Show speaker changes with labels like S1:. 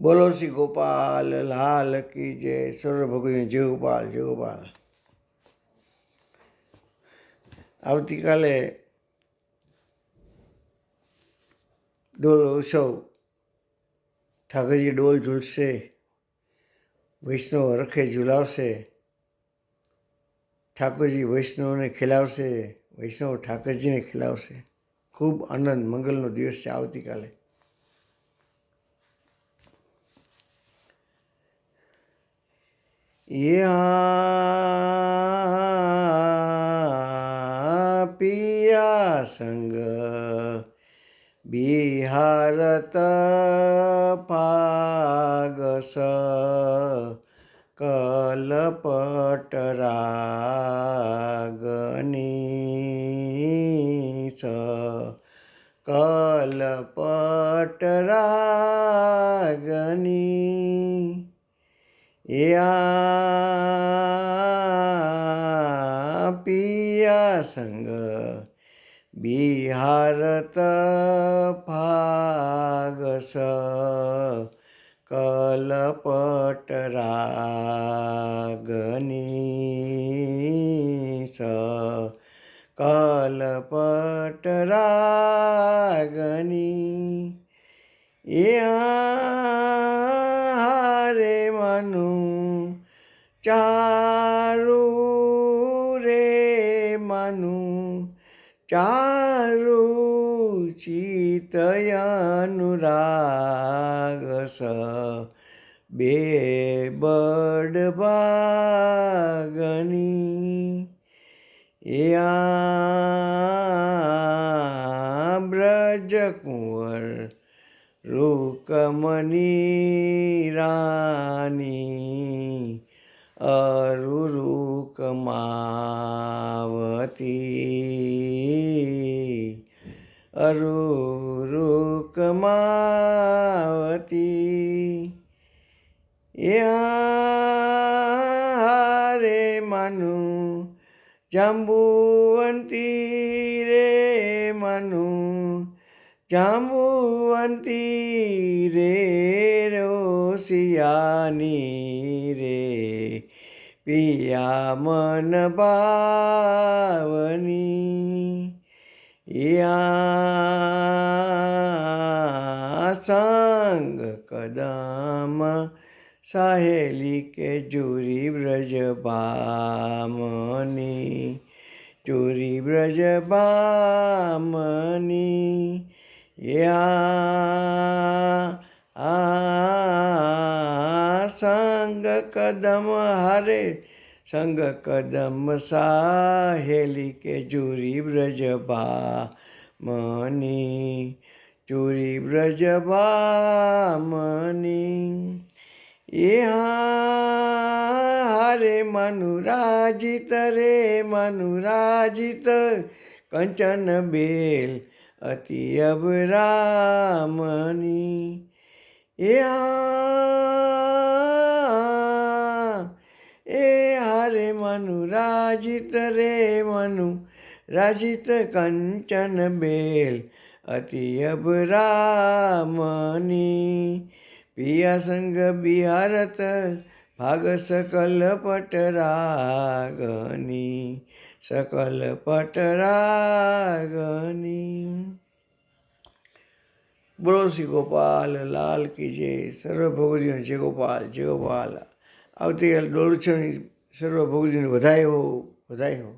S1: બોલો શ્રી ગોપાલ, લાલ કી જય સર્વ ભગવાન જય ગોપાલ જય ગોપાલ. આવતીકાલે ડોલ ઉત્સવ. ઠાકરજી ડોલ ઝૂલશે, વૈષ્ણવ રખે ઝુલાવશે, ઠાકોરજી વૈષ્ણવને ખીલાવશે, વૈષ્ણવ ઠાકરજીને ખીલાવશે. ખૂબ આનંદ, મંગલનો દિવસ છે આવતીકાલે. યા પિયા સંગ બિહારત પાગસ કલપટરાગની સ કલપટરાગની યા પિયા સંગ બિહારત ફાગસ કલપટરાગની સ કલપટરાગની યા રે મનું. ચારું રે મનું. ચારું ચિતયનુરાગસ બે બડ ભાગની. યા બ્રજ કુંવર રૂકમની રાની અરુરુકમાવતી અરુરુકમાવતી રે મનુ જાંબુવંતી રે મનુ જાંબુવંતી રે રોશિયાની રે પિયા મન ભાવની. યા સંગ કદમ સહેલી કે જુરી વ્રજ બામની ચોરી વ્રજ ભામની યા આ સંગ કદમ હારે સંગ કદમ સાહેલી કે જુરી બ્રજ ભામની ચુરી બ્રજ ભામની એ હારે મનુરાજિત રે મનુરાજિત કંચન બેલ અતિ અબરામની એ એ હારે મનુરાજિત રે મનુ રાજિત કંચન બેલ. અતિ અબરામની પિયા સંગ બિહારત ભાગ સકલ પટરાગની સકલ પટરાગની બોલો શ્રી ગોપાલ લાલ કી જય સર્વ ભગવતીઓ જય ગોપાલ જય ગોપાલ આવતીકાલ દોઢ સર્વ ભગવતીઓને વધાય વધાય